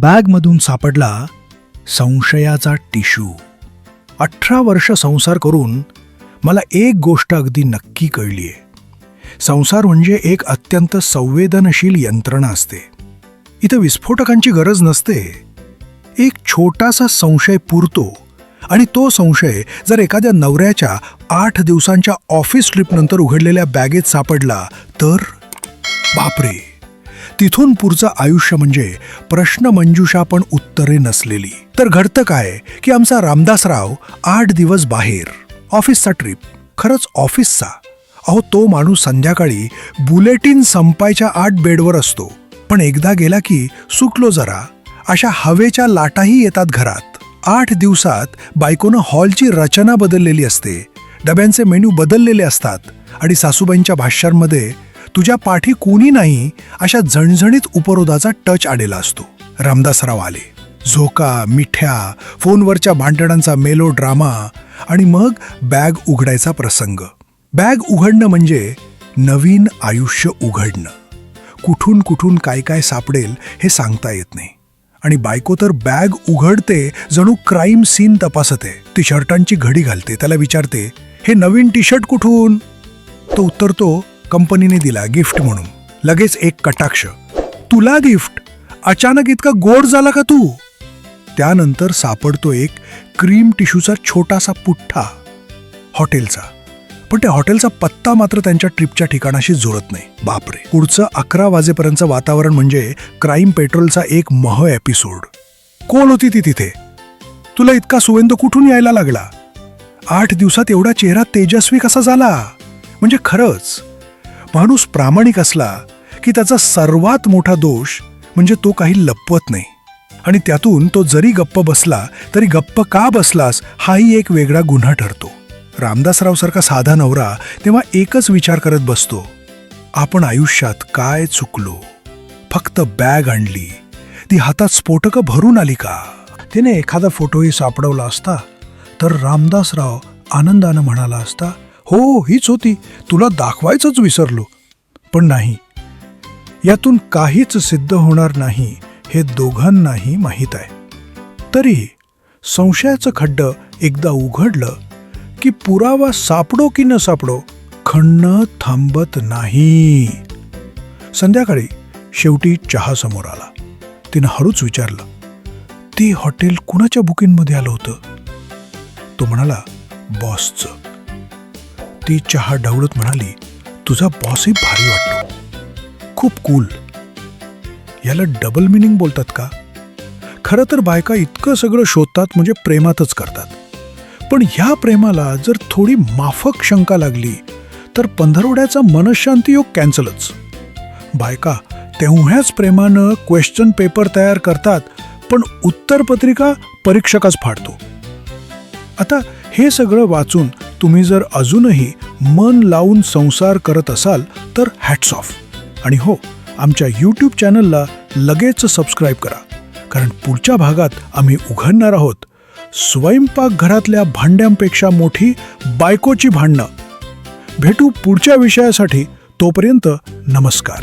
बॅगमधून सापडला संशयाचा टिशू अठरा वर्ष संसार करून मला एक गोष्ट अगदी नक्की कळली आहे. संसार म्हणजे एक अत्यंत संवेदनशील यंत्रणा असते. इथं विस्फोटकांची गरज नसते. एक छोटासा संशय पुरतो आणि तो संशय जर एखाद्या नवऱ्याच्या आठ दिवसांच्या ऑफिस ट्रिपनंतर उघडलेल्या बॅगेत सापडला तर? बापरे! तिथून पुढचं आयुष्य म्हणजे प्रश्नमंजुषा पण उत्तरे नसलेली. तर घडतं काय की आमचा रामदासराव आठ दिवस बाहेर. ऑफिसचा ट्रिप. खरंच ऑफिसचा. अहो तो माणूस संध्याकाळी बुलेटिन संपायच्या आठ बेडवर असतो. पण एकदा गेला की सुकलो जरा. अशा हवेच्या लाटाही येतात घरात. आठ दिवसात बायकोनं हॉलची रचना बदललेली असते. डब्यांचे मेन्यू बदललेले असतात. आणि सासूबाईंच्या भाष्यांमध्ये तुझ्या पाठी कोणी नाही अशा झणझणीत उपरोधाचा टच आलेला असतो. रामदासराव आले. झोका मिठ्या फोनवरच्या भांडणांचा मेलो ड्रामा आणि मग बॅग उघडायचा प्रसंग. बॅग उघडणं म्हणजे नवीन आयुष्य उघडणं. कुठून कुठून काय काय सापडेल हे सांगता येत नाही. आणि बायको तर बॅग उघडते जणू क्राईम सीन तपासते. ती शर्टांची घडी घालते त्याला विचारते हे नवीन टी शर्ट कुठून? तो उत्तरतो कंपनीने दिला गिफ्ट म्हणून. लगेच एक कटाक्ष. तुला गिफ्ट? अचानक इतका गोड झाला का तू? त्यानंतर सापडतो एक क्रीम टिश्यूचा छोटासा पुठ्ठा. हॉटेलचा. पण त्या हॉटेलचा पत्ता मात्र त्यांच्या ट्रिपच्या ठिकाणाशी जुळत नाही. बापरे. पुढचं अकरा वाजेपर्यंतचं वातावरण म्हणजे क्राईम पेट्रोलचा एक मह एपिसोड. कोण होती ती तिथे. तुला इतका सुवेंद कुठून यायला लागला? आठ दिवसात एवढा चेहरा तेजस्वी कसा झाला? म्हणजे खरंच. माणूस प्रामाणिक असला की त्याचा सर्वात मोठा दोष म्हणजे तो काही लपवत नाही. आणि त्यातून तो जरी गप्प बसला तरी गप्प का बसलास हाही एक वेगळा गुन्हा ठरतो. रामदासराव सारखा साधा नवरा तेव्हा एकच विचार करत बसतो आपण आयुष्यात काय चुकलो? फक्त बॅग आणली. ती हातात स्फोटकं भरून आली का? तिने एखादा फोटोही सापडवला असता तर रामदासराव आनंदानं म्हणाला असता हो हीच होती. तुला दाखवायचंच विसरलो. पण नाही. यातून काहीच सिद्ध होणार नाही हे दोघांनाही माहीत आहे. तरी संशयाचं खड्डं एकदा उघडलं की पुरावा सापडो की न सापडो खणणं थांबत नाही. संध्याकाळी शेवटी चहा समोर आला. तिनं हळूच विचारलं ती हॉटेल कुणाच्या बुकिंगमध्ये आलं होतं? तो म्हणाला बॉसचं. ती चहा ढवळत म्हणाली तुझा बॉसही भारी वाटतो. खूप कूल याला डबल मिनिंग बोलतात का? खरं तर बायका इतकं सगळं शोधतात म्हणजे प्रेमातच करतात. पण ह्या प्रेमाला जर थोडी माफक शंका लागली तर पंधरवड्याचा मनशांती योग कॅन्सलच बायका तेवढ्याच प्रेमानं क्वेश्चन पेपर तयार करतात पण उत्तरपत्रिका परीक्षकाच फाडतो. आता हे सगळं वाचून तुम्ही जर अजूनही मन लावून संसार करत असाल तर हॅट्स ऑफ आणि हो आमच्या यूट्यूब चॅनलला लगेच सबस्क्राईब करा. कारण पुढच्या भागात आम्ही उघडणार आहोत स्वयंपाकघरातल्या भांड्यांपेक्षा मोठी बायकोची भांडणं. भेटू पुढच्या विषयासाठी तोपर्यंत नमस्कार.